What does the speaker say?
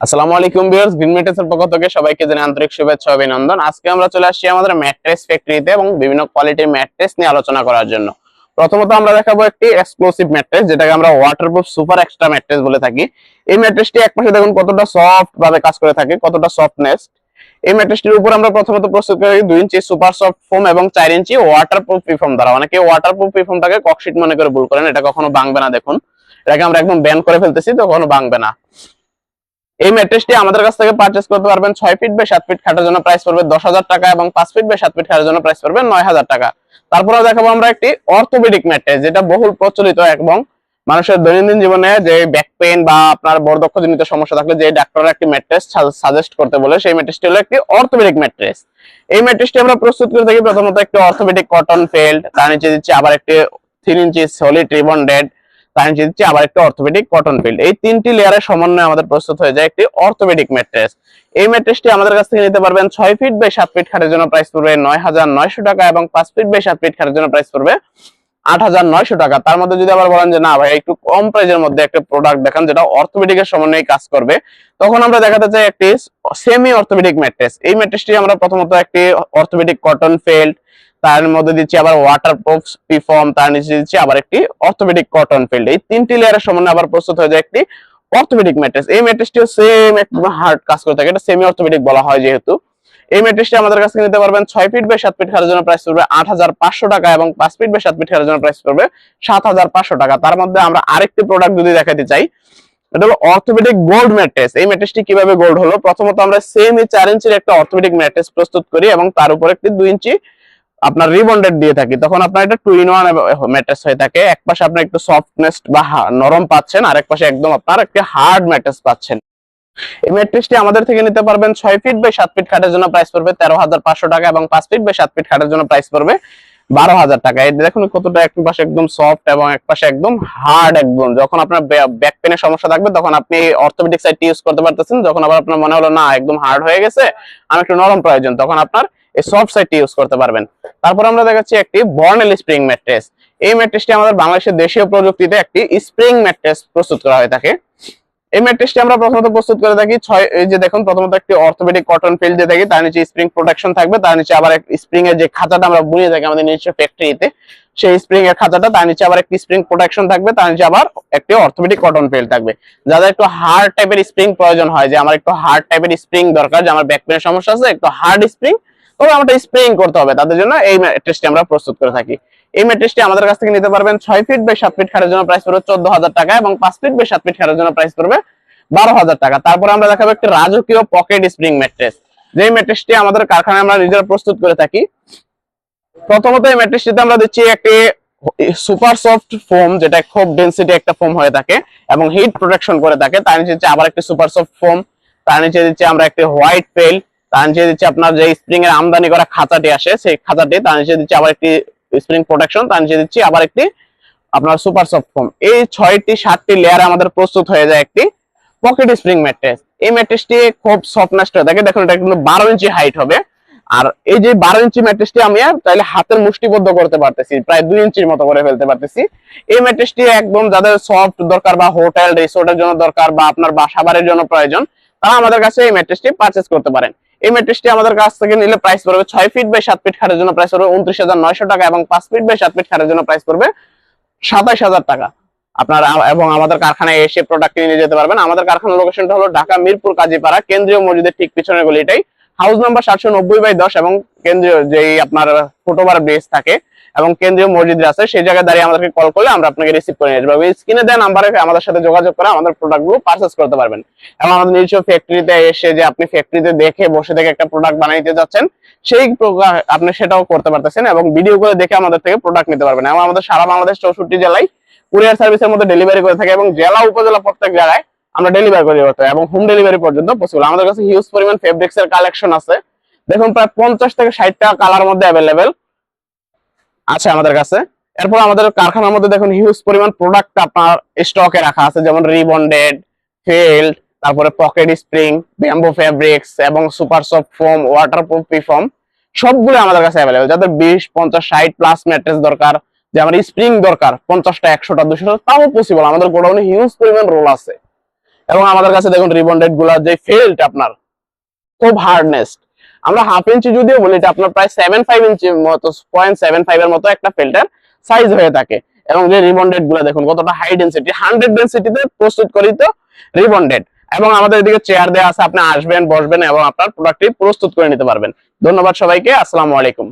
আসসালামু আলাইকুম viewers green মেটেসের পক্ষ থেকে সবাইকে জানাই আন্তরিক শুভেচ্ছা অভিনন্দন। আজকে আমরা চলে আসছি আমাদের ম্যাট্রেস ফ্যাক্টরিতে এবং বিভিন্ন কোয়ালিটির ম্যাট্রেস নিয়ে আলোচনা করার জন্য। প্রথমত আমরা দেখাবো একটি এক্সক্লুসিভ ম্যাট্রেস, যেটাকে আমরা ওয়াটারপ্রুফ সুপার এক্সট্রা ম্যাট্রেস বলে থাকি। এই ম্যাট্রেসটি একপাশে দেখুন কতটা সফট ভাবে কাজ করে থাকে, কতটা সফটনেস এই ম্যাট্রেসটির উপর আমরা প্রথমত প্রস্তুত করি দুই ইঞ্চি সুপার সফট ফোম এবং চার ইঞ্চি ওয়াটারপ্রুফ পিফোম দ্বারা। অনেকে ওয়াটারপ্রুফ পিফোমটাকে ককশিট মনে করে ভুল করেন, এটা কখনো ভাঙবে না, দেখুন। এটাকে আমরা একদম ব্যান করে ফেলতেছি, তো কখনো ভাঙবে না। এই ম্যাট্রেসটি আমাদের কাছ থেকে পারচেস করতে পারবেন ছয় ফিট বাই সাত ফিট খাটের জন্য প্রাইস পড়বে দশ হাজার টাকা এবং পাঁচ ফিট বাই সাত ফিট খাটের জন্য প্রাইস পড়বে নয় হাজার টাকা। তারপরে দেখাবো আমরা একটি অর্থোপেডিক ম্যাট্রেস যেটা বহুল প্রচলিত এবং মানুষের দৈনন্দিন জীবনে যে ব্যাক পেইন বা আপনার বরদক্ষ জনিত সমস্যা থাকলে যে ডাক্তাররা একটি ম্যাট্রেস সাজেস্ট করতে বলে, সেই ম্যাট্রেসটি হলো একটি অর্থোপেডিক ম্যাট্রেস এই ম্যাট্রেসটি আমরা প্রস্তুত করে থাকি প্রথমত একটি অর্থোপেডিক কটন ফেল্ড তার নিচে দিচ্ছি আবার একটি থ্রি ইঞ্চি সলিড রিবন্ডেড তার নিচে দিচ্ছি আবার একটি অর্থোপেডিক কটন ফিল্ড এই তিনটি লেয়ারের সমন্বয়ে আমাদের প্রস্তুত হয়ে যায় একটি অর্থোপেডিক ম্যাট্রেস এই ম্যাট্রেসটি আমাদের কাছ থেকে নিতে পারবেন ছয় ফিট বাই সাত ফিট খাটের জন্য প্রাইস পড়বে নয় হাজার নয়শো টাকা এবং পাঁচ ফিট বাই সাত ফিট খাটের জন্য প্রাইস পড়বে আট হাজার নয়শো টাকা। তার মধ্যে যদি আবার বলেন যে, না ভাই, একটু কম প্রাইজের মধ্যে একটা প্রোডাক্ট দেখান যেটা অর্থোপেডিকের সমন্বয়ে কাজ করবে, তখন আমরা দেখাতে চাই একটি সেমি অর্থোপেডিক ম্যাট্রেস এই ম্যাট্রেসটি আমরা প্রথমত একটি অর্থোপেডিক কটন ফেল্ড তার মধ্যে দিচ্ছি আবার ওয়াটার প্রুফ পিফর্ম তার নিচে দিচ্ছি আবার একটি অর্থোপেডিক কটন ফিল্ড এই তিনটি লেয়ারের সমন্বয়ে আবার প্রস্তুত হয়ে যায় একটি অর্থোপেডিক ম্যাট্রেস এই ম্যাট্রেসটিও সেম একদম হার্ড কাজ করে থাকে, এটা সেমি অর্থোপেডিক বলা হয় যেহেতু। এই ম্যাট্রেসটি আমাদের কাছ নিতে পারবেন ছয় ফিট বাই সাত ফিট খারের জন্য প্রাইস পড়বে আট হাজার পাঁচশো টাকা এবং পাঁচ ফিট বাই সাত ফিট খারের জন্য প্রাইস পড়বে সাত হাজার পাঁচশো টাকা। তার মধ্যে আমরা আরেকটি প্রোডাক্ট যদি দেখাতে চাই, এটা হলো অর্থোপেডিক গোল্ড ম্যাট্রেস এই ম্যাট্রেসটি কীভাবে গোল্ড হলো? প্রথমত আমরা সেম এই চার ইঞ্চির একটা অর্থোপেডিক ম্যাট্রেস প্রস্তুত করি এবং তার উপর একটি দুই ইঞ্চি আপনার রিবন্ডেড দিয়ে থাকি, তখন আপনার এটা টু ইন ওয়ান ম্যাট্রেস হয়ে থাকে। এক পাশে আপনি একটু সফটনেস বা নরম পাচ্ছেন আর এক পাশে একদম আপনার একটি হার্ড ম্যাট্রেস পাচ্ছেন। এই ম্যাট্রেসটি আমাদের থেকে নিতে পারবেন ছয় ফিট বাই সাত ফিট খাটের জন্য প্রাইস পড়বে তেরো হাজার পাঁচশো টাকা এবং পাঁচ ফিট বাই সাত ফিট খাটের জন্য প্রাইস পড়বে বারো হাজার টাকা। এই দেখুন কতটা এক পাশে একদম সফট এবং এক পাশে একদম হার্ড একদম। যখন আপনার ব্যাক পেনের সমস্যা থাকবে, তখন আপনি অর্থোপেডিক সাইডটি ইউজ করতে পারতেছেন। যখন আবার আপনার মনে হলো, না, একদম হার্ড হয়ে গেছে, আমি একটু নরম প্রয়োজন। তখন আপনার এই সফট সাইডটি ইউজ করতে পারবেন। তারপর আমরা দেখাচ্ছি একটি বর্নেল স্প্রিং ম্যাট্রেস এই ম্যাট্রেসটি আমাদের বাংলাদেশের দেশীয় প্রযুক্তিতে একটি স্প্রিং ম্যাট্রেস প্রস্তুত করা হয়ে থাকে। এই ম্যাট্রেসটি আমরা প্রথমত প্রস্তুত করে থাকি ছয় এই যে দেখুন, প্রথমত একটি অর্থোপেডিক কটন ফিল্ড দিয়ে থাকি, তার নিচে স্প্রিং প্রোটেকশন থাকবে, তার নিচে আবার স্প্রিং এর যে খাঁচাটা আমরা বুনিয়ে থাকি আমাদের নিজস্ব ফ্যাক্টরিতে সেই স্প্রিং এর খাঁচাটা, তার নিচে আবার একটি স্প্রিং প্রোটেকশন থাকবে, তার নিচে আবার একটি অর্থোপেডিক কটন ফিল্ড থাকবে। যাদের একটু হার্ড টাইপের স্প্রিং প্রয়োজন হয়, যে আমার একটু হার্ড টাইপের স্প্রিং দরকার, যে আমার ব্যাক পেনের সমস্যা আছে, একটু হার্ড স্প্রিং তবে আমাদের স্প্রিং করতে হবে। তাদের জন্য এই ম্যাট্রেসটি আমরা প্রস্তুত করে থাকি। এই ম্যাট্রেসটি আমাদের কাছ থেকে নিতে পারবেন ছয় ফিট বাই সাত ফিট খাটের জন্য প্রাইস পড়বে চোদ্দ হাজার টাকা এবং পাঁচ ফিট বাই সাত ফিট খাটের জন্য প্রাইস পড়বে বারো হাজার টাকা। তারপর আমরা দেখাবো একটি রাজকীয় পকেট স্প্রিং ম্যাট্রেস যে ম্যাট্রেসটি আমাদের কারখানায় আমরা নিজেরা প্রস্তুত করে থাকি, প্রথমত এই ম্যাট্রেসটিতে আমরা দিচ্ছি একটি সুপার সফট ফোম যেটা খুব ডেন্সিটি একটা ফোম হয়ে থাকে এবং হিট প্রোটেকশন করে থাকে। তার নিচে আবার একটি সুপার সফট ফোম তার নিচে দিচ্ছি আমরা একটি হোয়াইট পেল তার নিচে দিচ্ছি আপনার যে স্প্রিং এর আমদানি করা খাঁচাটি আসে, সেই খাঁচাটি তার নিচে দিচ্ছি আবার একটি স্প্রিং প্রোটেকশন তার নিচে দিচ্ছি আবার একটি আপনার সুপার সফট ফোম এই ছয়টি, সাতটি লেয়ার আমাদের প্রস্তুত হয়ে যায় একটি পকেট স্প্রিং ম্যাট্রেস এই ম্যাট্রেসটি খুব সফটনেস হয়ে। থাকে দেখুন, এটা কিন্তু বারো ইঞ্চি হাইট হবে। আর এই যে বারো ইঞ্চি ম্যাট্রেসটি আমি তাহলে হাতের মুষ্টিবদ্ধ করতে পারতেছি, প্রায় দুই ইঞ্চির মতো করে ফেলতে পারতেছি। এই ম্যাট্রেসটি একদম যাদের সফট দরকার বা হোটেল রিসোর্টের জন্য দরকার বা আপনার বাসাবাড়ির জন্য প্রয়োজন, তারা আমাদের কাছে এই ম্যাট্রেসটি পারচেস করতে পারেন। এই ম্যাট্রেসটি আমাদের কাছ থেকে নিলে প্রাইস পড়বে ছয় ফিট বাই সাত ফিট খাটের জন্য প্রাইস পড়বে উনত্রিশ হাজার নয়শো টাকা এবং পাঁচ ফিট বাই সাত ফিট খাটের জন্য প্রাইস পড়বে সাতাইশ হাজার টাকা। আপনারা এবং আমাদের কারখানায় এসে প্রোডাক্ট নিয়ে যেতে পারবেন। আমাদের কারখানার লোকেশনটা হলো ঢাকা, মিরপুর, কাজীপাড়া। কেন্দ্রীয় মসজিদের ঠিক পিছনে পিছনের গলিটাই হাউস নাম্বার সাতশো নব্বই বাই দশ এবং কেন্দ্রীয় যেই আপনার ফুটওভার বেস থাকে এবং কেন্দ্রীয় মসজিদ আছে, সেই জায়গায় দাঁড়িয়ে আমাদেরকে কল করলে আমরা আপনাকে রিসিভ করে নিয়ে যাব। স্ক্রিনে দেওয়া নাম্বারে আমাদের সাথে যোগাযোগ করে আমাদের প্রোডাক্টগুলো পারচেস করতে পারবেন। এবং আমাদের নিজস্ব ফ্যাক্টরিতে এসে যে আপনি ফ্যাক্টরিতে দেখে বসে থেকে একটা প্রোডাক্ট বানাইতে যাচ্ছেন, সেই আপনি সেটাও করতে পারতেছেন এবং ভিডিও করে দেখে আমাদের থেকে প্রোডাক্ট নিতে পারবেন। এবং আমাদের সারা বাংলাদেশ চৌষট্টি জেলায় কুরিয়ার সার্ভিসের মধ্যে ডেলিভারি করে থাকে এবং জেলা, উপজেলা প্রত্যেক জায়গায় আমরা ডেলিভারি করে করতে এবং হোম ডেলিভারি পর্যন্ত পসিবল আমাদের কাছে হিউজ পরিমাণ ফেব্রিক্স এর কালেকশন আছে। দেখুন, প্রায় পঞ্চাশ থেকে ষাটটা কালার মধ্যে অ্যাভেলেবেল আছে আমাদের কাছে। এরপর আমাদের কারখানার মধ্যে দেখুন হিউজ পরিমাণ প্রোডাক্ট আপনার স্টকে রাখা আছে, যেমন রিবন্ডেড, ফিল্ড, তারপরে পকেট স্প্রিং ব্যাম্বো ফেব্রিক্স এবং super soft foam waterproof foam সবগুলো আমাদের কাছে অ্যাভেলেবেল যাদের বিশ, পঞ্চাশ, ষাট প্লাস ম্যাট্রেস দরকার, যে আমার স্প্রিং দরকার, পঞ্চাশটা, একশোটা, দুশোটা, তাও পসিবল আমাদের গোডাউনে হিউজ পরিমাণ রোল আছে। এবং আমাদের কাছে দেখুন রিবন্ডেডগুলা যে ফিল্ড আপনার, খুব হার্ডনেস আমরা হাফ ইঞ্চি যদিও বলি, এটা আপনার প্রায় সেভেন ফাইভ ইঞ্চি মতো পয়েন্ট সেভেন ফাইভ এর মতো একটা ফিল্টার সাইজ হয়ে থাকে। এবং যে রিবন্ডেডগুলো দেখুন, কতটা হাই ডেন্সিটি হান্ড্রেড ডেন্সিটিতে প্রস্তুত করিত রিবন্ডেড এবং আমাদের এদিকে চেয়ার দেওয়া আছে, আপনি আসবেন, বসবেন এবং আপনার প্রোডাক্টটি প্রস্তুত করে নিতে পারবেন। ধন্যবাদ সবাইকে, আসসালামু আলাইকুম।